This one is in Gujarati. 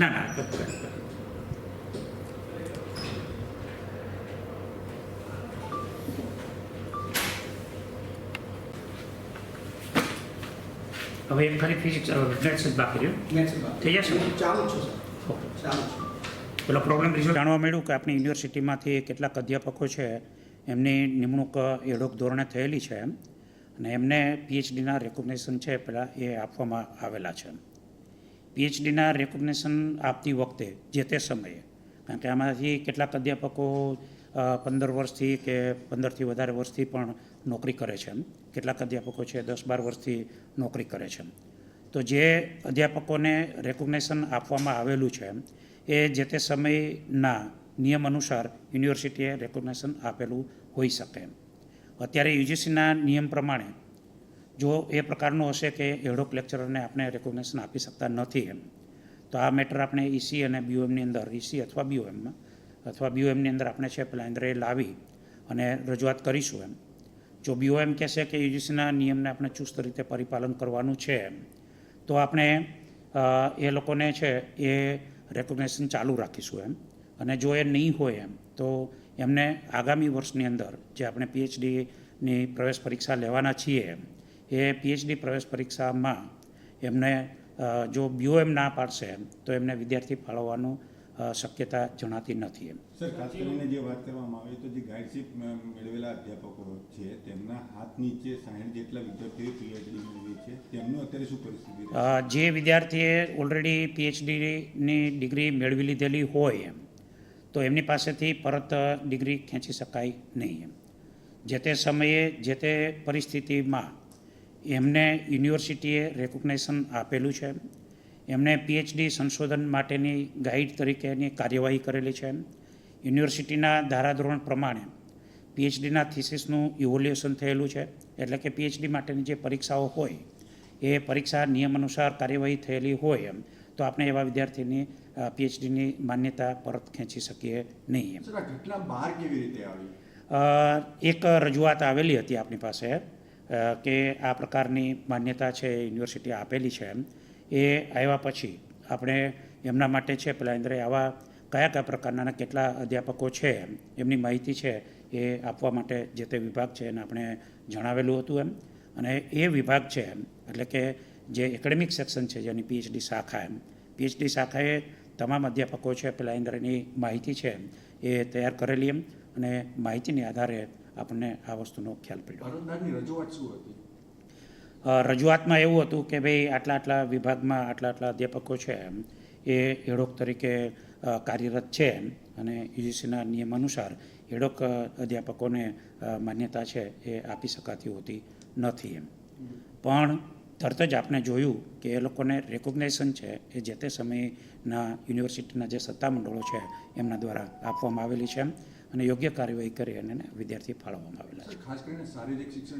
ના ના. હવે એક ખાલી ફિઝિક્સ મેથ્સ જ બાકી રહ્યું. થઈ જશે? ચાલુ છે ઓકે. ચાલુ છે. પેલો પ્રોબ્લેમ રિઝોલ્વ જાણવા મળ્યું કે આપણી યુનિવર્સિટીમાંથી કેટલાક અધ્યાપકો છે એમની નિમણૂક એડોક ધોરણે થયેલી છે એમ. અને એમને પીએચડીના રેકોગ્નેશન છે પેલા એ આપવામાં આવેલા છે પીએચડીના રેકોગ્નેશન આપતી વખતે, જે તે સમયે. કારણ કે આમાંથી કેટલાક અધ્યાપકો પંદર વર્ષથી કે પંદરથી વધારે વર્ષથી પણ નોકરી કરે છે કેટલાક અધ્યાપકો છે દસ બાર વર્ષથી નોકરી કરે છે તો જે અધ્યાપકોને રેકોગ્નેશન આપવામાં આવેલું છે એ જે તે સમયના નિયમ અનુસાર યુનિવર્સિટીએ રેકોગ્નેશન આપેલું હોઈ શકે અત્યારે યુજીસીના નિયમ પ્રમાણે જો એ પ્રકારનો હશે કે એડોક લેક્ચરરને આપણે રેકોગ્નેશન આપી શકતા નથી એમ, તો આ મેટર આપણે ઈસી અને બીઓએમની અંદર ઈસી અથવા બીઓએમમાં અથવા બીઓએમની અંદર આપણે છે પેલા અંદર એ લાવી અને રજૂઆત કરીશું એમ. જો બીઓએમ કહેશે કે યુજીસીના નિયમને આપણે ચુસ્ત રીતે પરિપાલન કરવાનું છે એમ, તો આપણે એ લોકોને છે એ રેકોગ્નેશન ચાલુ રાખીશું એમ. અને જો એ નહીં હોય એમ, તો એમને આગામી વર્ષની અંદર જે આપણે પીએચડીની પ્રવેશ પરીક્ષા લેવાના છીએ એમ એ પીએચડી પ્રવેશ પરીક્ષામાં એમને જો બ્યુ બીઓએમ ના પાડશે એમ તો એમને વિદ્યાર્થી ફાળવવાનું શક્યતા જણાતી નથી એમ. સર ખાસ કરીને જે વાત કરવામાં આવે તો જે ગાઈડશીપ મેળવેલા અધ્યાપકો છે તેમના હાથ નીચે સાહીઠ જેટલા વિદ્યાર્થીઓ પીએચડી મેળવી છે તેમનું અત્યારે શું પરિસ્થિતિ જે વિદ્યાર્થીએ ઓલરેડી પીએચડીની ડિગ્રી મેળવી લીધેલી હોય એમ તો એમની પાસેથી પરત ડિગ્રી ખેંચી શકાય નહીં એમ. જે તે સમયે જે તે પરિસ્થિતિમાં એમને યુનિવર્સિટીએ રેકોગ્નેશન આપેલું છે. એમને પીએચડી સંશોધન માટેની ગાઈડ તરીકેની કાર્યવાહી કરેલી છે. યુનિવર્સિટીના ધારાધોરણ પ્રમાણે પીએચડીના થિસિસનું ઇવોલ્યુશન થયેલું છે. એટલે કે પીએચડી માટેની જે પરીક્ષાઓ હોય એ પરીક્ષા નિયમ અનુસાર કાર્યવાહી થયેલી હોય એમ તો આપણે એવા વિદ્યાર્થીની પીએચડીની માન્યતા પરત ખેંચી શકીએ નહીં એમ. ઘટના બહાર કેવી રીતે આવી? એક રજૂઆત આવેલી હતી આપણી પાસે. કે આ પ્રકારની માન્યતા છે યુનિવર્સિટી આપેલી છે એમ, એ આવ્યા પછી આપણે એમના માટે છે પેલા ઇન્દ્રે આવા કયા કયા પ્રકારના કેટલા અધ્યાપકો છે એમની માહિતી છે એ આપવા માટે જે તે વિભાગ છે એને આપણે જણાવેલું હતું એમ. અને એ વિભાગ છે એમ, એટલે કે જે એકેડેમિક સેક્શન છે જેની પીએચડી શાખા એમ, પીએચડી શાખાએ તમામ અધ્યાપકો છે પેલા ઇન્દ્રની માહિતી છે એ તૈયાર કરેલી એમ. અને માહિતીની આધારે આપણને આ વસ્તુનો ખ્યાલ પડ્યો. રજૂઆતમાં એવું હતું કે ભાઈ આટલા આટલા વિભાગમાં આટલા આટલા અધ્યાપકો છે એ એડોક તરીકે કાર્યરત છે એમ. અને યુજીસીના નિયમ અનુસાર એડોક અધ્યાપકોને માન્યતા છે એ આપી શકાતી હોતી નથી એમ. પણ તરત જ આપણે જોયું કે એ લોકોને રેકોગ્નાઇઝન છે એ જે તે સમયના યુનિવર્સિટીના જે સત્તામંડળો છે એમના દ્વારા આપવામાં આવેલી છે અને યોગ્ય કાર્યવાહી કરી અને વિદ્યાર્થી ફાળવવામાં આવેલા છે. ખાસ કરીને શારીરિક શિક્ષણ